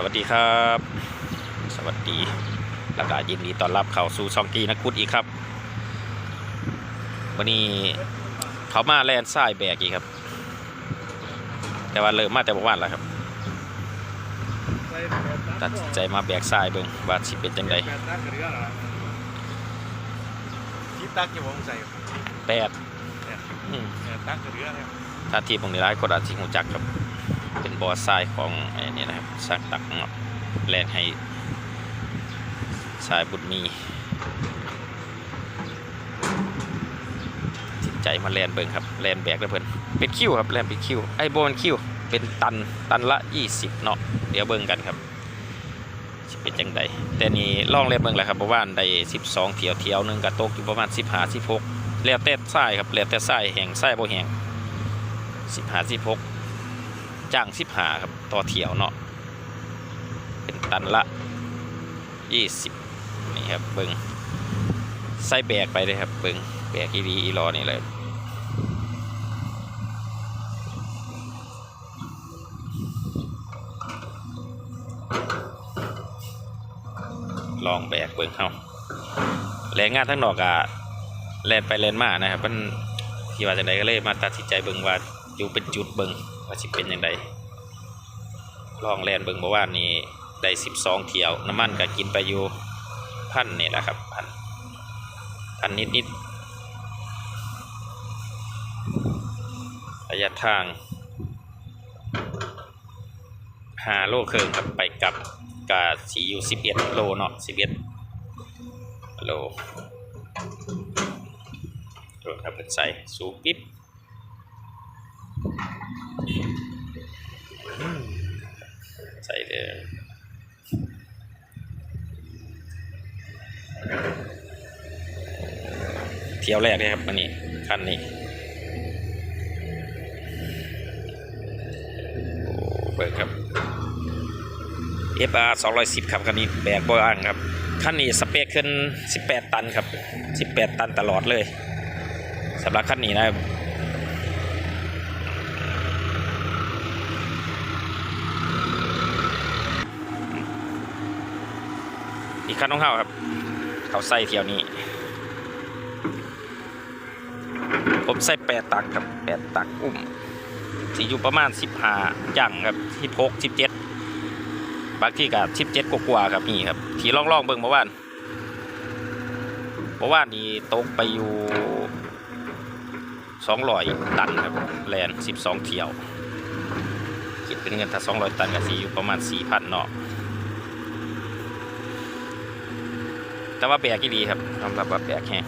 สวัสดีครับ สวัสดีแล้วก็ยินดีต้อนรับเข้าสู่ซองกีนักกุดอีกครับ วันนี้เขามาแลนด์ทรายแบกอีกครับ แต่ว่าเริ่มมาแต่เมื่านแล้วครับ ตัดสินใจมาแบกทรายเบิ่งว่าสิเป็นจังไดแปดตักกระเรือเหรอที่ตักจะวงใส่แปดตักกระเรือถ้าที่ผมได้ร้ายคนอาจสิหูจักครับ เป็นบอทรายของไอ้นี่นะครับ สร้างตักเนาะแลนให้ทรายบุญมีจิตใจมาแลนเบิงครับแลนแบกแล้วเพิ่อนเป็นคิวครับแลนเป็นคิวไอ้โบนคิวเป็นตันตันละ 20 เนาะเดี๋ยวเบิงกันครับสิเป็นจังใดแต่นี่ล่องเล่นเบิงแหละครับเพราะว่าได้12 เที่ยวเที่ยวหนึงก็ตกอยู่ประมาณ 15 16แล้วแต่ทรายครับแล้วแต่ทรายแห้งทรายบ่แห้ง15 16จ้าง15ครับต่อเที่ยวเนาะ ตันละ 20 นี่ครับเบิงใส่แบกไปเลยครับเบิงแบกอีดีอีรอนี่เลยลองแบกเบิ่งเฮาแรงงานทั้งนอกอะแลนไปแลนมานะครับมันที่ว่าจังไดก็เลยมาตัดสินใจเบิ่งว่าอยู่เป็นจุดเบิ่งว่าสิเป็นจังไดลองแลนเบิ่งเมื่อวานนี้ ได้12เที่ยว น้ำมันก็กินไปอยู่พันนี่แหละครับพันพันนิดนิดระยะทางหาโลเครึ่งครับไปกับกาสีอยู่สิบเอ็ดโลเนาะสิบเอ็ดโลโดนครับเพิ่นใส่สูบปิ๊บใส่เลย ที่ยวแรกเลยครับวันนี้คันนี้โอ้เบิกครับ FR 210 ครับคันนี้แบกบ่อ่างครับคันนี้สเปคขึ้น 18 ตันครับ 18 ตันตลอดเลยสำหรับคันนี้นะครับอีกคันของเขาครับ เขาใส่เที่ยวนี้ ผมใส่8ตักครับ8ตักอุ้มสีอยู่ประมาณ15ย่างครับ16 17บางที่กับชิปเจ็ดกว่าๆครับนี่ครับที่ล่องๆเบิ่งเมื่อวานเมื่อวานนี้ตกไปอยู่สองร้อยตันครับแลนสิบสองเที่ยวคิดเป็นเงินถ้าสองร้อยตันก็สีอยู่ประมาณสี่พันเนาะแต่ว่าแบกกี่ดีครับยอมรับว่าแบกแฮง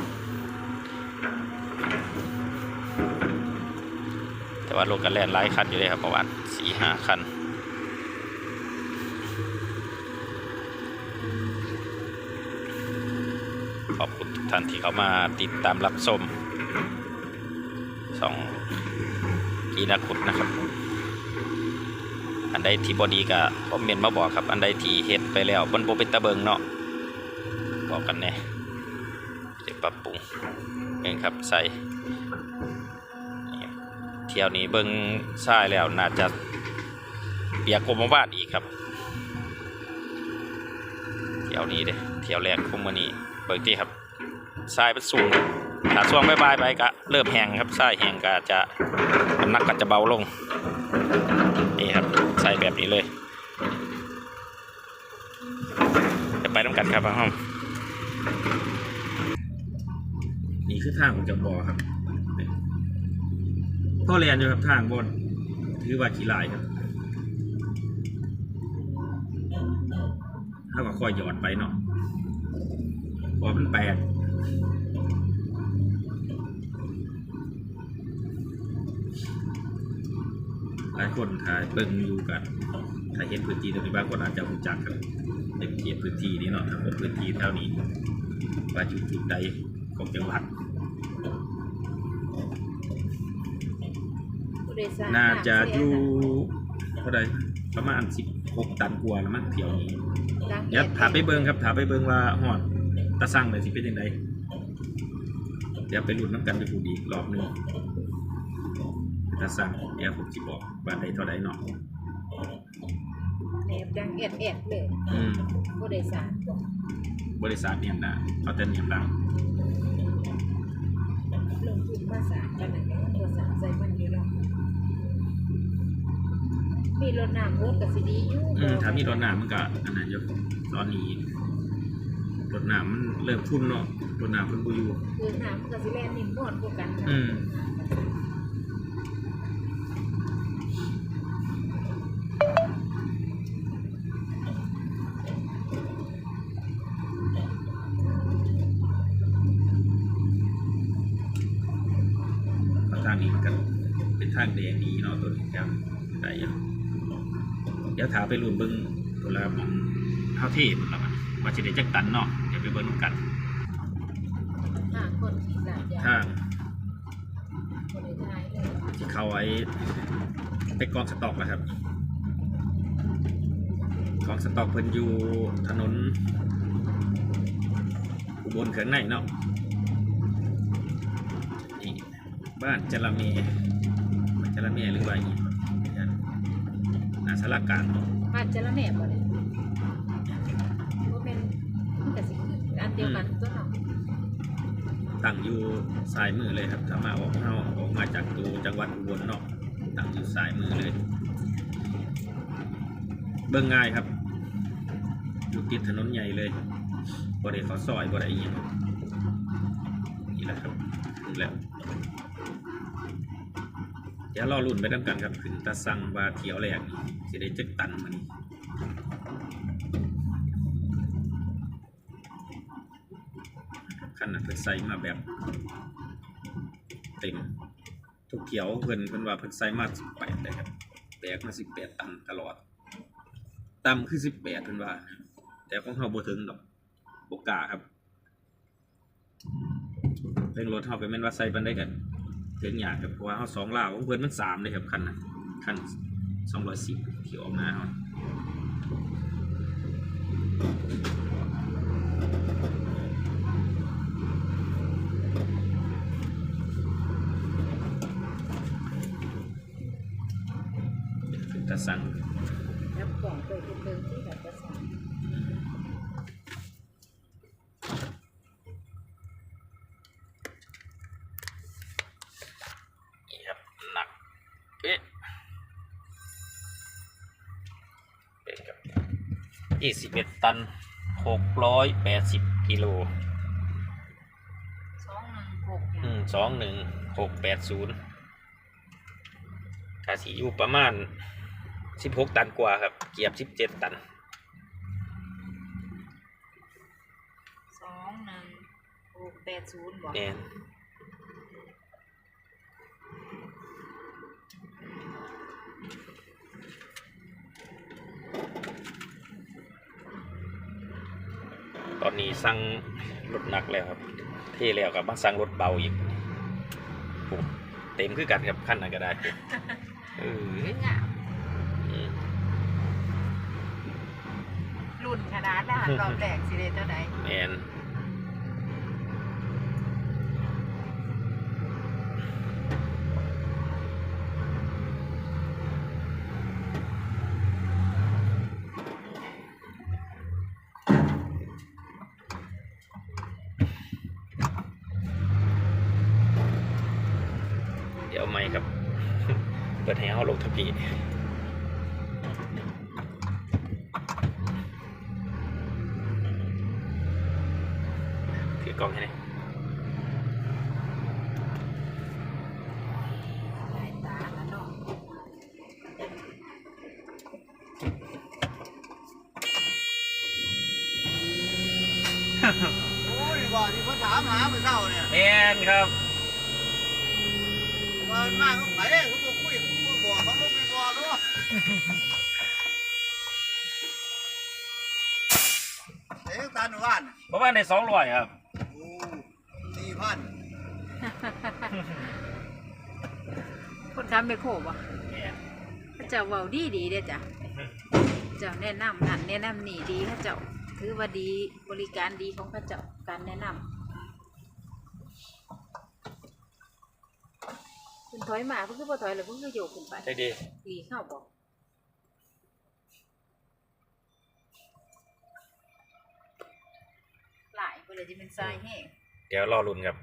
ว่ารถกันแล่นหลายคันอยู่เลยครับประมาณสี่ห้าคันขอบคุณทุกท่านที่เข้ามาติดตามรับชมสองกีนักขุดนะครับ อันใดที่บอดีก็คอมเมนต์มาบอกครับ อันใดที่เฮ็ดไปแล้วบนโบเป็นตะเบิงเนาะบอกกันแน่จะปรับปรุงเองครับใส่ เที่ยวนี้เบิ้งทรายแล้วน่าจะเปียกกมื่อวานอีกครับ เที่ยวนี้เด้เที่ยวแรกคุมวันนี้เบิกที่ครับทรายเป็นสูงถ้าช่วงบายๆไปก็เริ่มแห้งครับทรายแห้งก็จะน้ำหนักก็จะเบาลงนี่ครับใส่แบบนี้เลยจะไปน้ำกันครับห้องนี่คือทางของจำบอครับ ก็เรียนอยู่ครับทางบนถือว่าขี่ลายครับถ้าก็ค่อยหยอดไปเนาะพอมันแปลกหลายคนถ่ายเบิ่งอยู่กันถ้าเห็นพื้นที่ตรงนี้บางคนอาจจะรู้จักกันในเขตพื้นที่นี้เนาะทั้งหมดพื้นที่แถวนี้ว่าอยู่จุดใดของจังหวัด น่าจะอยู่เท่าไหรประมาณ16ตันกว่าแล้วมั้งเที่ยวนี้เดี๋ยวถามไปเบิงครับถามไปเบิงว่าหอดตะสั่งเลยสิเป็นยังไงเดี๋ยวไปรุ่นน้ำกันไปพูดอีกรอบหนึงตะสั่งเดี๋ยวผมจะบอกว่าได้เท่าไรเนาะแหนบดังแอดแอดเลยอืมบ่ได้สารบอกบริษัทเนี่ยนะเขาจะเนี่ยดังลงทุนมาสา มีรถน้ำรถก็สิดีอยู่อืมถ้ามีรถหนามมันก็อันนั้นอยู่ตอนนี้รถหนามมันเริ่มพุ่นเนาะรถหนามมันบ่อยู่คือน้ำมันก็สิแล่นนิ่มนวลกว่ากันนะอืมทางนี้มันก็เป็นทางแดงดีเนาะตัวนี้ครับได้อยังเดี๋ยวถาไปรุ่นเบิ้งตัวละหมองเท่าที่มันละมันว่าจะได้จักตันเนาะเดี๋ยวไปเบิ้งนำกันห้าคนหลายอย่างทางคนในไทยเลยที่เขาไว้ไปกองสต็อกนะครับกองสต็อกเพิ่นอยู่ถนนอุบลเขื่อนในเนาะนี่บ้านจระเมบ้านจระเมหรือว่าอี กนาสารกลางเนาะบ้านจะละแม่บ่เลยบ่เป็นมันก็สิคืออันเดียวกันตัวเนาะตั้งอยู่ซ้ายมือเลยครับถ้ามาออกเข้าออกมาจากตัวจังหวัดอุบลเนาะตั้งอยู่ซ้ายมือเลย เบิ่งง่ายครับอยู่ติดถนนใหญ่เลยบ่ได้เขาซอยบ่ได้อีหยังนี่แหละครับถึงแล้วเดี๋ยวรอรุ่นไปนํกันครับขึ้นตาสั่งว่าเที่ยวแรกสิได้จักตันมานี่คันน่ะเพิ่นใส่มาแบบ เต็มทุกเที่ยวเพิ่นเพิ่นว่าเพิ่นใส่มา18เลยครับแบกมา18ตันตลอดต่ำคือ18เพิ่นว่า แต่ของเฮาบ่ถึงดอกบ่กล้าครับเพิ่งรถเฮาก็แม่นว่าใส่ปานใดกัน ถึงยากครับเพราะว่าเฮาสองลาวของเพิ่อนมันสามเลยครับคันน่ะคัน210ที่ออกมาเฮาถึงตะสั่งแล้วกล่องไปเป็นเดิมที่แบบจะสา 11 ตัน 680 กิโลสองหนึ่งหกอืม21680กาสีอยู่ประมาณ 16 ตันกว่าครับ เกียบ 17 ตัน สองหนึ่งหกแปดศูนย์บอก อนนี้สั่งรถหนักแล้วครับ เท่แล้วกับมาสั่งรถเบาอีกโอ้เต็มคือกันครับขั้นนั้นก็ได้เออเป็นอะอืมรุ่นขนาดนะรอบแรกสิเดเท่าไหร่แมนเดี๋ยวไม่ครับ เปิดให้เขาลงทะเบียนถือกล้องให้หน่อยสายตาแล้วเนาะโอ้ยว่าที่เขาถามหาเมื่อเช้าเนี่ยแมนครับว่ามันมากเขาไปเลยเขาบอกคุยเขาบอกเขาลงไปก่ อนด้วยเอ๊ะตาหนูบ้านประมาณในสองร้อยครับโอ้สี่พันคนทำไปโคบอะแมนพระเจ้าเว้าดีดีเด้อจ้ะเจ้าแนะนำนั่นแนะนำนี่ดีพระเจ้าถือว่าดีบริการดีของพระเจ้าการแนะนำคุณถอยมาเพิ่งคือบ่ถอยเลยเพิ่งคือโยกขึ้นไปใช่ดีดีเข้าบอก แต่จะเป็นทรายแห้งเดี๋ยวรอรุนครับ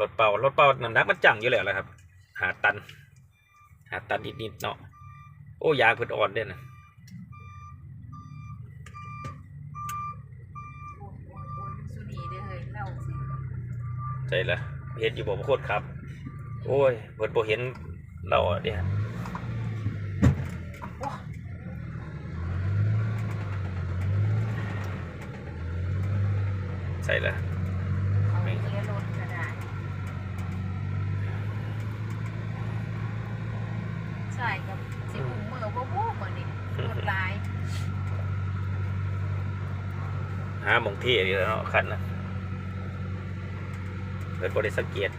รถเป่ารถเป่าน้ำหนักมันจังอยู่แล้วแหละครับ หาตัน หาตันนิดๆเนาะโอ้ยางเพิ่นอ่อนเด้นะโอ้ยโอ้ยโอ้ยสุนีได้อเฮ้ยเล่าสิใจละเห็นอยู่บ่โคตรครับ โอ้ยเพิ่นบ่เห็นเราอะเนี่ย ใส่ละเอาไปเลี้ยรถก็ได้ใช่กับสิบุ้งมือบ่บู้บ่นี่รถลายหาหมองที่นี่แหล้วเนาะคันนะเพิ่นบ่ได้สังเกต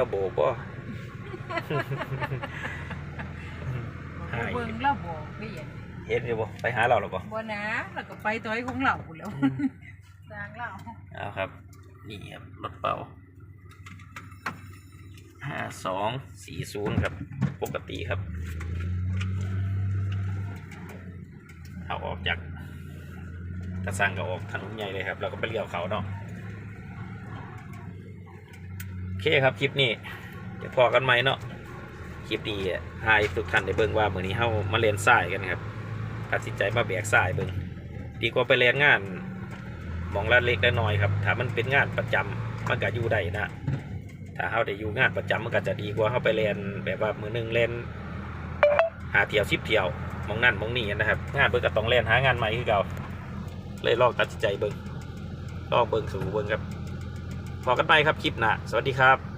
ระบบบ่ หาย เบิ่งแล้วบอกเปลี่ยนเห็นอยู่บ่ไปหาเราหรอบ่บ่นะแล้วก็ไปตัวไอ้ของเราแล้วสร้างเรา เอาครับ นี่ครับรถเป่าห้าสองสี่ศูนย์ครับปกติครับ เอาออกจากกระสังก็ออกถนนใหญ่เลยครับแล้วก็ไปเลี้ยวเขาเนาะโอเคครับคลิปนี้เดี๋ยวพอกันไหมเนาะคลิปนี้ให้ทุกท่านได้เบิ่งว่ามื้อนี้เฮามาเรียนสายกันครับตัดสินใจมาแบกสายเบิ่งดีกว่าไปเรียนงาน มองละเล็กละน้อยครับ ถ้ามันเป็นงานประจำมันก็อยู่ได้นะถ้าเขาได้อยู่งานประจำมันก็จะดีกว่าเขาไปเรียนแบบว่ามือหนึ่งเล่นหาเที่ยวชิบเที่ยวมองนั่นมองนี่นะครับ งานเบิ่งก็ต้องเรียนหางานใหม่คือเก่าเลยลอกตัดใจเบิ่งลอกเบิ่งสู่เบิ่งครับพอกันไปครับคลิปหนะสวัสดีครับ